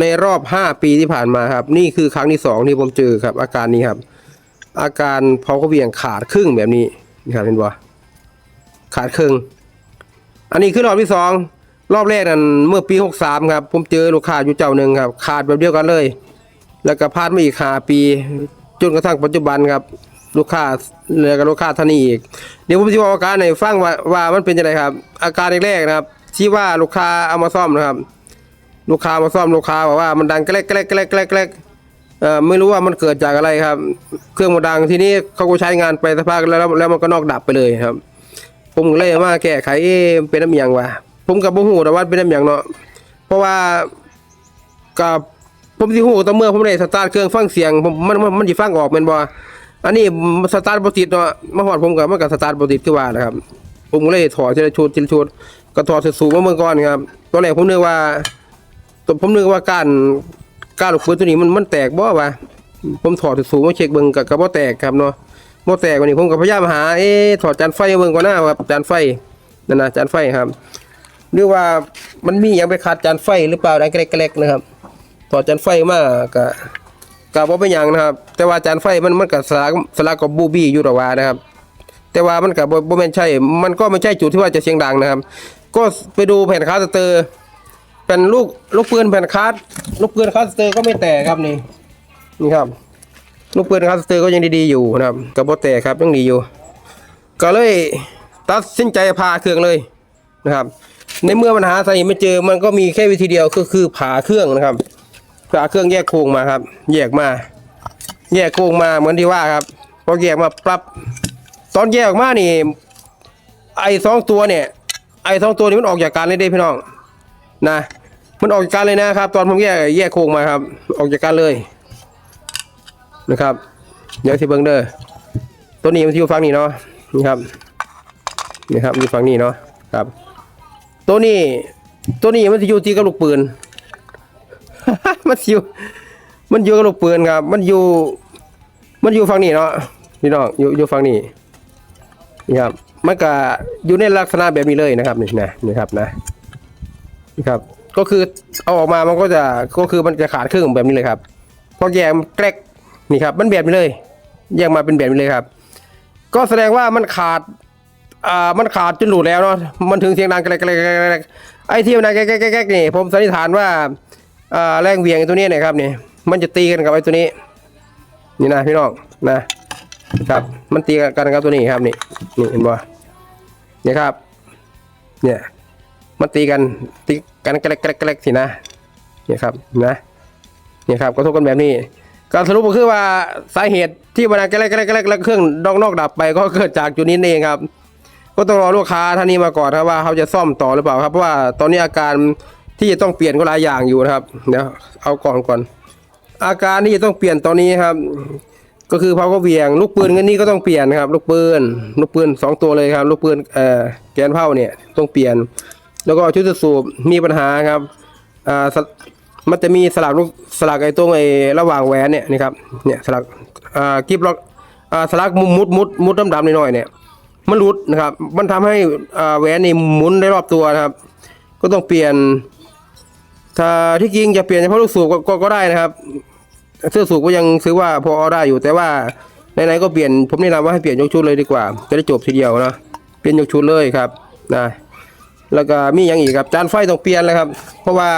ในรอบห้าปีที่ผ่านมาครับ นี่คือครั้งที่สองที่ผมเจอครับ อาการนี้ครับ อาการเพาก็เวียงขาดครึ่งแบบนี้นี่ครับเห็นบ่ขาดครึ่ง อันนี้คือรอบที่สองรอบแรกนั้นเมื่อปีหกสามครับ ผมเจอลูกค้าอยู่เจ้าหนึ่งครับ ขาดแบบเดียวกันเลย แล้วก็พลาดมาอีกหาปีจนกระทั่งปัจจุบันครับ ลูกค้าแล้วก็ลูกค้าท่านนี้อีก เดี๋ยวผมจะบอกอาการให้ฟังว่าว่ามันเป็นยังไงครับ อาการแรกๆนะครับ ที่ว่าลูกค้าเอามาซ่อมนะครับ ลูกค้ามาซ่อมลูกค้าบอกว่ามันดังแกลกแกลกแกลกแกลกแกลกเอ่อไม่รู้ว่ามันเกิดจากอะไรครับ เครื่องมันดังทีนี้เขาก็ใช้งานไปสักพักแล้วแล้วมันก็นอกดับไปเลยครับ ผมเลยมาแก้ไขเป็นน้ำเมียงวะผมกับบ่ฮู้แต่ว่าเป็นน้ำเมียงเนาะเพราะว่ากับผมสิฮู้ต่อเมื่อผมได้สตาร์ทเครื่องฟังเสียงผมมันมันมันสิฟังออกแม่นบ่อันนี้สตาร์ทบ่ติดเนาะมาฮอดผมก็มันก็สตาร์ทบ่ติดคือว่านะครับ ผมก็เลยถอดทีลชุดทีลชุดก็ถอดสูงมาเมื่อก่อนครับตอนแรกผมนึกว่า ตผมนึกว่าการการลูกปืนตัวนี้มันมันแตกบ่วะผมถอดสูงมาเช็คเบิ่งก็ก็บ่แตกครับเนาะบ่แตกวันนี้ผมก็พยายามหาเอ๊ะถอดจานไฟเบิ่งก่อนหน้าครับจานไฟนั่นนะจานไฟครับ หรือว่ามันมีหยังไปขาดจานไฟหรือเปล่าดังแกลกๆนะครับ ถอดจานไฟมาก็ก็บ่เป็นหยังนะครับ แต่ว่าจานไฟมันมันก็สลักสลักกับบูบี้อยู่ดอกว่านะครับ แต่ว่ามันก็บ่บ่แม่นใช่ มันก็ไม่ใช่จุดที่ว่าจะเสียงดังนะครับ ก็ไปดูแผ่นคาสเตอร์ เป็นลูกลูกปืนแผ่นคาสลูกปืนคาสเตอร์ก็ไม่แตกครับนี่นี่ครับ ลูกปืนคาสเตอร์ก็ยังดีๆอยู่นะครับกับโบแตกครับยังดีอยู่ ก็เลยตัดสินใจผ่าเครื่องเลยนะครับ ในเมื่อปัญหาสาเหตุไม่เจอมันก็มีแค่วิธีเดียวก็คือผ่าเครื่องนะครับผ่าเครื่องแยกโครงมาครับ แยกมา แยกโครงมาเหมือนที่ว่าครับพอแยกมาปรับ ตอนแยกออกมานี่ ไอ้สองตัวเนี่ย ไอ้สองตัวนี้มันออกจากกันเลยเด้พี่น้องนะ มันออกจากกันเลยนะครับ ตอนผมแยกแยกโครงมาครับ ออกจากกันเลยนะครับ เดี๋ยวที่เบิ้งเด้อตัวนี้มันอยู่ฝั่งนี้เนาะนี่ครับนี่ครับอยู่ฝั่งนี้เนาะครับ ตัวนี้ ตัวนี้มันอยู่ที่กับลูกปืน มันอยู่มันอยู่กับลูกปืนครับ มันอยู่ มันอยู่ฝั่งนี้เนาะพี่น้องอยู่อยู่ฝั่งนี้นี่ครับมันก็อยู่ในลักษณะแบบนี้เลยนะครับนี่นะนี่ครับนะนี่ครับ ก็คือเอาออกมามันก็จะก็คือมันจะขาดครึ่งแบบนี้เลยครับพอแยกมันแกรกนี่ครับ มันแบบนี้เลยแยกมาเป็นแบบนี้เลยครับ ก็แสดงว่ามันขาดอ่ามันขาดจนหลุดแล้วเนาะมันถึงเสียงดังแกรกแกรกแกรกแกรกไอ้ที่มันดังแกรกแกรกแกรกแกรกนี่ผมสันนิษฐานว่าอ่าแรงเหวี่ยงไอ้ตัวนี้เนะครับนี่มันจะตีกันกับไอ้ตัวนี้ นี่นะพี่น้องนะครับ มันตีกันกับตัวนี้ครับนี่นี่เห็นบ่เนี่ยครับ เนี่ย มันตีกันตีกันแกรกแกรกแกสินะเนี่ยครับนะเนี่ยครับกระทบกันแบบนี้การสรุปก็คือว่าสาเหตุที่บรรดาแกลกแกลกแกลกแล้วเครื่องดองนอกดับไปก็เกิดจากจุดนี้เองครับ ก็ต้องรอลูกค้าท่านนี้มาก่อนครับว่าเขาจะซ่อมต่อหรือเปล่าครับเพราะว่าตอนนี้อาการที่จะต้องเปลี่ยนก็หลายอย่างอยู่นะครับเดี๋ยวเอาก่อนก่อน อาการที่จะต้องเปลี่ยนตอนนี้ครับ ก็คือเพาก็เวียงลูกปืนกันนี่ก็ต้องเปลี่ยนครับ ลูกปืนลูกปืนสองตัวเลยครับ ลูกปืนเอ่อแกนเผาเนี่ยต้องเปลี่ยน แล้วก็ชุดสูบมีปัญหาครับอ่ามันจะมีสลักลูกสลักไอ้ตรงไอ้ระหว่างแหวนเนี่ยนี่ครับเนี่ยสลักอ่ากิบล็อกอ่าสลักมุมมุดมุดมุดดำๆหน่อยๆเนี่ยมันหลุดนะครับ มันทำให้อ่าแหวนนี่หมุนได้รอบตัวนะครับ ก็ต้องเปลี่ยน ถ้าที่จริงจะเปลี่ยนเฉพาะลูกสูบก็ก็ก็ได้นะครับเสื้อสูบก็ยังซื้อว่าพอเอาได้อยู่แต่ว่าไหนๆก็เปลี่ยนผมแนะนำว่าให้เปลี่ยนยกชุดเลยดีกว่า จะได้จบทีเดียวนะเปลี่ยนยกชุดเลยครับนะ แล้วก็มีอย่างอีกครับจานไฟต้องเปลี่ยนแล้วครับ เพราะว่า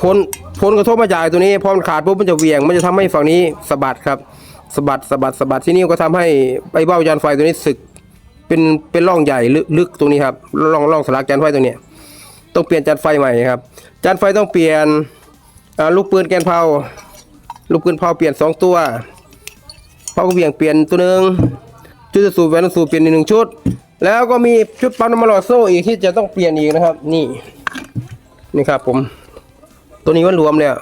ผลผลกระทบมาจากตัวนี้พอมันขาดปุ๊บมันจะเวียง มันจะทำให้ฝั่งนี้สะบัดครับสะบัดสะบัดสะบัดที่นี่ก็ทำให้ไอ้เบ้ายานไฟตัวนี้สึกเป็นเป็นร่องใหญ่ลึกลึกตรงนี้ครับร่องร่องสลักจานไฟตรงเนี้ต้องเปลี่ยนจานไฟใหม่ครับจานไฟต้องเปลี่ยนลูกปืนแกนเผาลูกปืนเผาเปลี่ยนสองตัวเผากระเบี่ยงเปลี่ยนตัวหนึ่ง ชุดสูบแหวนสูบเปลี่ยนอีกหนึ่งชุด แล้วก็มีชุดปั๊มน้ำมันหล่อโซ่อีกที่จะต้องเปลี่ยนอีกนะครับ นี่นี่ครับ ผม ตัวนี้มันรวมเนี่ย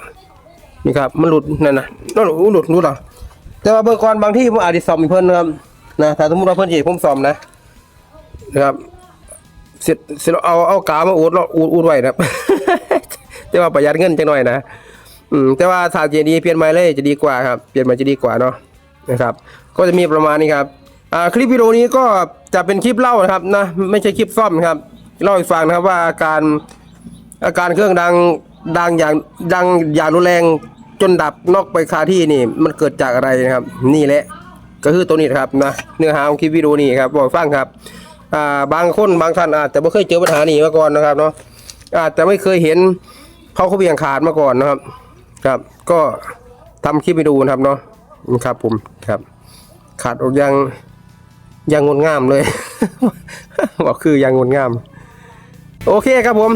นี่ครับมันหลุดนั่นนะนั่นหลุดหลุดหรอแต่ว่าเบอร์กรบางที่ผมอาจจะซ่อมให้เพิ่นนะครับนะถ้าสมมติว่าเพิ่นจะให้ผมซ่อมนะนะครับเสร็จเสร็จแล้วเอาเอากามาอูดแล้วอูดอูดไว้นะครับ แต่ว่าประหยัดเงินจังหน่อยนะอืมแต่ว่าถ้าเจดีเปลี่ยนใหม่เลยจะดีกว่าครับ เปลี่ยนใหม่จะดีกว่าเนาะนะครับ ก็จะมีประมาณนี้ครับ คลิปวิดีโอนี้ก็จะเป็นคลิปเล่านะครับนะไม่ใช่คลิปซ่อมนะครับเล่าให้ฟังนะครับว่าอาการอาการเครื่องดังดังอย่างดังอย่างรุนแรงจนดับนอกไปคาที่นี่ มันเกิดจากอะไรนะครับ นี่แหละก็คือตัวนี้ครับนะเนื้อหาของคลิปวิดีโอนี้ครับบอกฟังครับอ่าบางคนบางท่านอาจจะไม่เคยเจอปัญหานี้มาก่อนนะครับเนาะอาจจะไม่เคยเห็นเขาเขาเบี่ยงขาดมาก่อนนะครับ ครับ ก็ทำคลิปไปดูนะครับเนาะครับผมครับ ขาดออกยัง ยังงดงามเลย บอกคือยังงดงาม โอเคครับผม